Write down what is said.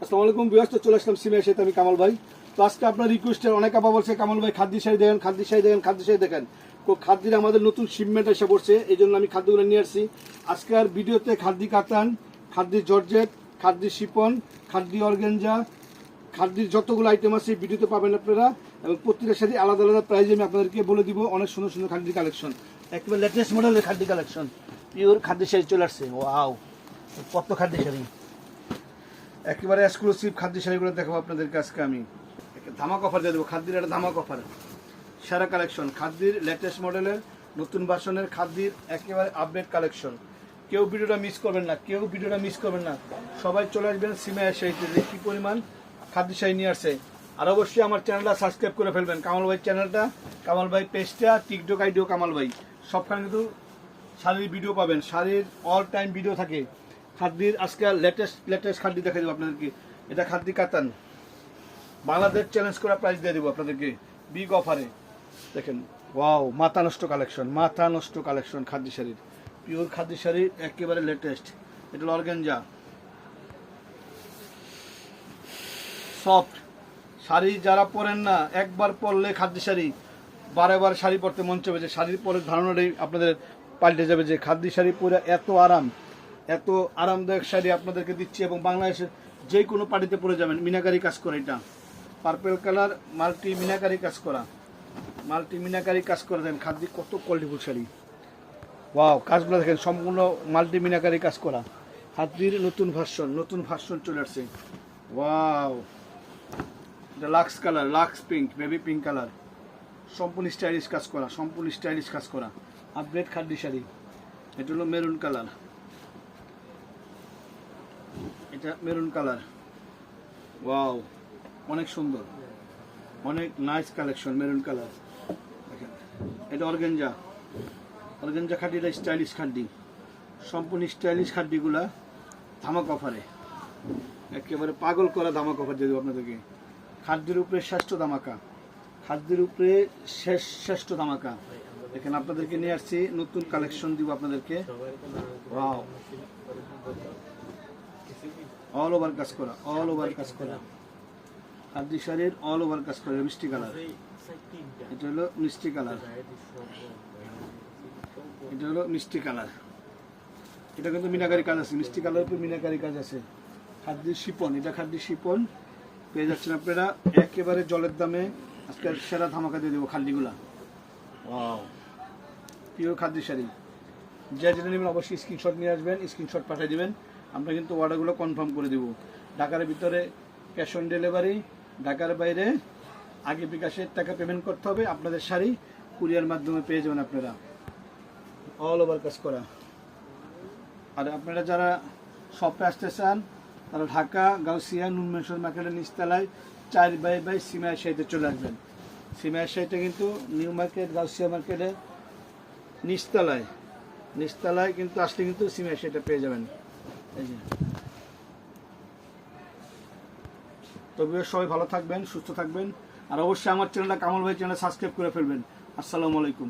আসসালামু আলাইকুম বিয়াস তো চলে আসলাম সিমে সাথে আমি কামাল ভাই। তো আজকে আপনার রিকোয়েস্টে অনেক আপা বলছে, কামাল ভাই খাদ্য শাড়ি দেখেন খাদ্য শাড়ি দেখেন খাদ্য শাড়ি দেখেন। তো খাদ্যের আমাদের নতুন শিপমেন্ট এসে পড়ছে, এই জন্য আমি খাদ্যগুলো নিয়ে আসছি। আজকের ভিডিওতে খাদ্য কাতান, খাদ্য জর্জেট, খাদ্য শিপন, খাদ্য অর্গেঞ্জা খাদ্যের যতগুলো আইটেম আছে ভিডিওতে পাবেন আপনারা। এবং প্রত্যেকের সাথে আলাদা আলাদা প্রাইজ আমি আপনাদেরকে বলে দিব, অনেক সুন্দর সুন্দর খাদ্য কালেকশন একেবারে লেটেস্ট মডেলের খাদ্য কালেকশন পিওর খাদ্য শাড়ি চলে আসছে ওয়াও কত খাদ্য শাড়ি? একেবারে এক্সক্লুসিভ খাদ্য শাড়িগুলো দেখাবো আপনাদের আজকে আমি। ধামাক অফার দিয়ে দেবো, খাদ্যের একটা ধামাক অফার সেরা কালেকশন খাদ্যের লেটেস্ট মডেলের নতুন বাসনের খাদ্যের একেবারে আপডেট কালেকশন কেউ ভিডিওটা মিস করবেন না, কেউ ভিডিওটা মিস করবেন না। সবাই চলে আসবেন সিমে শাড়িতে যে কী পরিমাণ খাদ্য শাড়ি নিয়ে আসছে আর অবশ্যই আমার চ্যানেলটা সাবস্ক্রাইব করে ফেলবেন, কামাল ভাই চ্যানেলটা কামাল ভাই পেজটা টিকটক আইডিও কামাল ভাই। সবখানে কিন্তু শাড়ির ভিডিও পাবেন, শাড়ির অল টাইম ভিডিও থাকে। খাদ্যির, আজকে লেটেস্ট লেটেস্ট খাদ্য দেখা দেবো আপনাদেরকে। এটা খাদ্য কাতান। বাংলাদেশ চ্যালেঞ্জ করা প্রাইস দিয়ে দেবো আপনাদেরকে। বিগ অফারে দেখেন ওয়াও মাথা নষ্ট কালেকশন মাথা নষ্ট কালেকশন খাদ্য শাড়ির। পিওর খাদ্য শাড়ির একেবারে লেটেস্ট এটা অর্গেঞ্জা সফট শাড়ি যারা পরেন না, একবার পরলে খাদ্য শাড়ি বারে বার শাড়ি পরতে মন চাবে যে শাড়ির পরে ধারণাটাই আপনাদের পাল্টে যাবে যে খাদ্য শাড়ি পরে এত আরাম। এত আরামদায়ক শাড়ি আপনাদেরকে দিচ্ছি এবং বাংলাদেশের যে কোনো পার্টিতে পরে যাবেন, মিনাকারি কাজ করে এটা। পার্পেল কালার মাল্টি মিনাকারি কাজ করা। মাল্টি মিনাকারি কাজ করে দেন খাদ্য কত কোয়ালিটিফুল শাড়ি। ওয়াও কাজগুলো দেখেন, সম্পূর্ণ মাল্টি মিনাকারি কাজ করা। হাতির নতুন ভার্সন নতুন ভার্সন চলে আসছে। ওয়াও এটা lux colour lux pink baby pink colour সম্পূর্ণ স্টাইলিশ কাজ করা, সম্পূর্ণ স্টাইলিশ কাজ করা। আপডেট খাদ্য শাড়ি। এটা হলো মেরুন কালার এটা মেরুন কালার। ওয়াও, অনেক সুন্দর। অনেক নাইস কালেকশন, মেরুন কালার। দেখেন, এটা অর্গেঞ্জা। অর্গেঞ্জা এটা স্টাইলিশ খাড্ডি সম্পূর্ণ স্টাইলিশ খাড্ডিগুলা ধামাক অফারে। একেবারে পাগল করা ধামাক অফার দিয়ে দেবো আপনাদেরকে। খাদ্যের উপরে শ্রেষ্ঠ ধামাকা। খাদ্যের উপরে শেষ, শ্রেষ্ঠ ধামাকা। এখানে আপনাদেরকে নিয়ে আসছি নতুন কালেকশন দিব আপনাদেরকে। অল ওভার কাজ করা অল ওভার কাজ করা। খাদ্য শাড়ির অল ওভার কাজ করা মিষ্টি কালার। এটা হলো মিষ্টি কালার। এটা হলো মিষ্টি কালার। এটা কিন্তু মিনাকারি কাজ আছে মিষ্টি কালার উপর মিনাকারি কাজ আছে। খাদ্য শিপন এটা খাদ্য শিপন। পেয়ে যাচ্ছেন আপনারা একেবারে জলের দামে আজকে সেরা ধামাকা দিয়ে দেবো খাদ্যগুলা ওয়াও প্রিয় খাদ্য শাড়ি। যা যেটা নেবেন অবশ্যই স্ক্রিনশট নিয়ে আসবেন স্ক্রিনশট পাঠিয়ে দেবেন। আমরা কিন্তু অর্ডারগুলো কনফার্ম করে দেবো। ঢাকার ভিতরে ক্যাশ অন ডেলিভারি ঢাকার বাইরে আগে বিকাশের টাকা পেমেন্ট করতে হবে, আপনাদের শাড়ি কুরিয়ার মাধ্যমে পেয়ে যাবেন আপনারা। অল ওভার কাজ করা। আর আপনারা যারা শপে আসতে চান, তারা ঢাকা, গাউসিয়া নুনমেশ্বর মার্কেটের নিচতলায় চার বাই বাই সিমাই সাইতে চলে আসবেন। সিমাই সাইটে কিন্তু নিউ মার্কেট, গাউসিয়া মার্কেটে নিচতলায়। নিচতলায় কিন্তু আসলে কিন্তু সিমাই সাইটে পেয়ে যাবেন। তবে সবাই ভালো থাকবেন, সুস্থ থাকবেন। আর অবশ্যই আমার চ্যানেলটা কামাল ভাই চ্যানেল সাবস্ক্রাইব করে ফেলবেন। আসসালামু আলাইকুম।